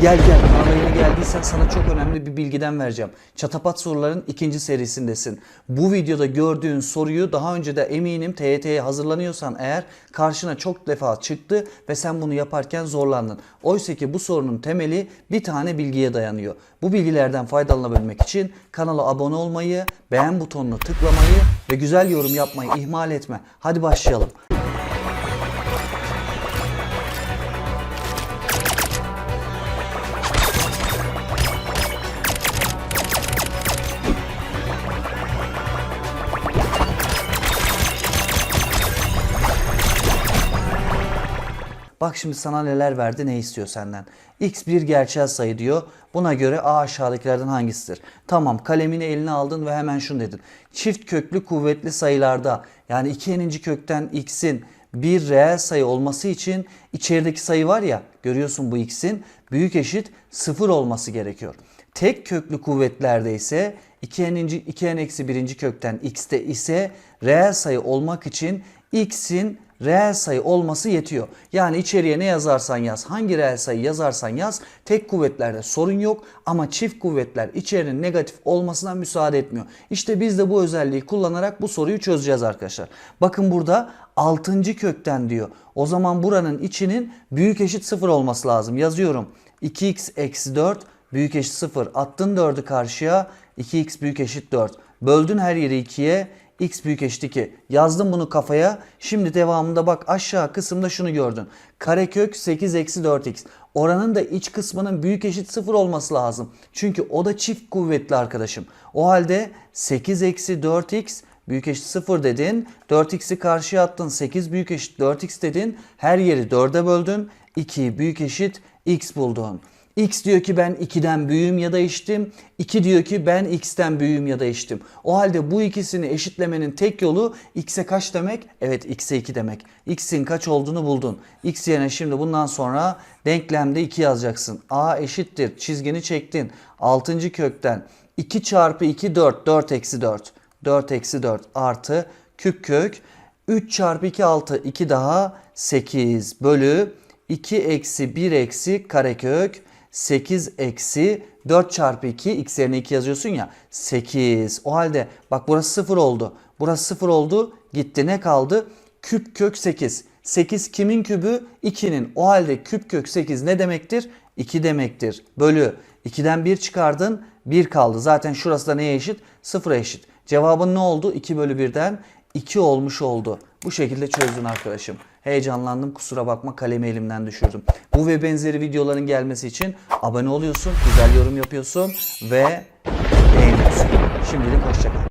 Gel gel yeni geldiysen sana çok önemli bir bilgiden vereceğim. Çatapat soruların ikinci serisindesin. Bu videoda gördüğün soruyu daha önce de eminim TYT'ye hazırlanıyorsan eğer karşına çok defa çıktı ve sen bunu yaparken zorlandın. Oysa ki bu sorunun temeli bir tane bilgiye dayanıyor. Bu bilgilerden faydalanabilmek için kanala abone olmayı, beğen butonunu tıklamayı ve güzel yorum yapmayı ihmal etme. Hadi başlayalım. Bak şimdi sana neler verdi ne istiyor senden. X bir gerçel sayı diyor. Buna göre A aşağıdakilerden hangisidir? Tamam kalemini eline aldın ve hemen şunu dedin. Çift köklü kuvvetli sayılarda yani 2 kökten x'in bir reel sayı olması için içerideki sayı var ya görüyorsun bu x'in büyük eşit 0 olması gerekiyor. Tek köklü kuvvetlerde ise 2n, 2n eksi birinci kökten x'te ise reel sayı olmak için x'in reel sayı olması yetiyor. Yani içeriye ne yazarsan yaz, hangi reel sayı yazarsan yaz tek kuvvetlerde sorun yok ama çift kuvvetler içerinin negatif olmasına müsaade etmiyor. İşte biz de bu özelliği kullanarak bu soruyu çözeceğiz arkadaşlar. Bakın burada 6. kökten diyor. O zaman buranın içinin büyük eşit 0 olması lazım. Yazıyorum. 2x eksi 4 büyük eşit 0. Attın 4'ü karşıya 2x büyük eşit 4. Böldün her yeri 2'ye x büyük eşit 2. Yazdım bunu kafaya. Şimdi devamında bak aşağı kısımda şunu gördün. Karekök 8 eksi 4x. Oranın da iç kısmının büyük eşit 0 olması lazım. Çünkü o da çift kuvvetli arkadaşım. O halde 8 eksi 4x büyük eşit 0 dedin. 4x'i karşıya attın. 8 büyük eşit 4x dedin. Her yeri 4'e böldün. 2 büyük eşit x buldun. X diyor ki ben 2'den büyüğüm ya da eşitim. 2 diyor ki ben x'ten büyüğüm ya da eşitim. O halde bu ikisini eşitlemenin tek yolu x'e kaç demek? Evet x'e 2 demek. x'in kaç olduğunu buldun. x yerine şimdi bundan sonra denklemde 2 yazacaksın. a eşittir. Çizgini çektin. 6. kökten 2 çarpı 2 4. 4 eksi 4. 4 eksi 4 artı küp kök 3 çarpı 2 6. 2 daha 8 bölü 2 eksi 1 eksi karekök 8 eksi 4 çarpı 2 x yerine 2 yazıyorsun ya 8. O halde bak burası 0 oldu. Burası 0 oldu. Gitti ne kaldı? Küp kök 8. 8 kimin kübü? 2'nin. O halde küp kök 8 ne demektir? 2 demektir. Bölü 2'den 1 çıkardın 1 kaldı. Zaten şurası da neye eşit? 0'a eşit. Cevabın ne oldu? 2 bölü 1'den 2 olmuş oldu. Bu şekilde çözdün arkadaşım. Heyecanlandım kusura bakma kalemi elimden düşürdüm. Bu ve benzeri videoların gelmesi için abone oluyorsun, güzel yorum yapıyorsun ve beğeniyorsun. Şimdilik hoşçakal.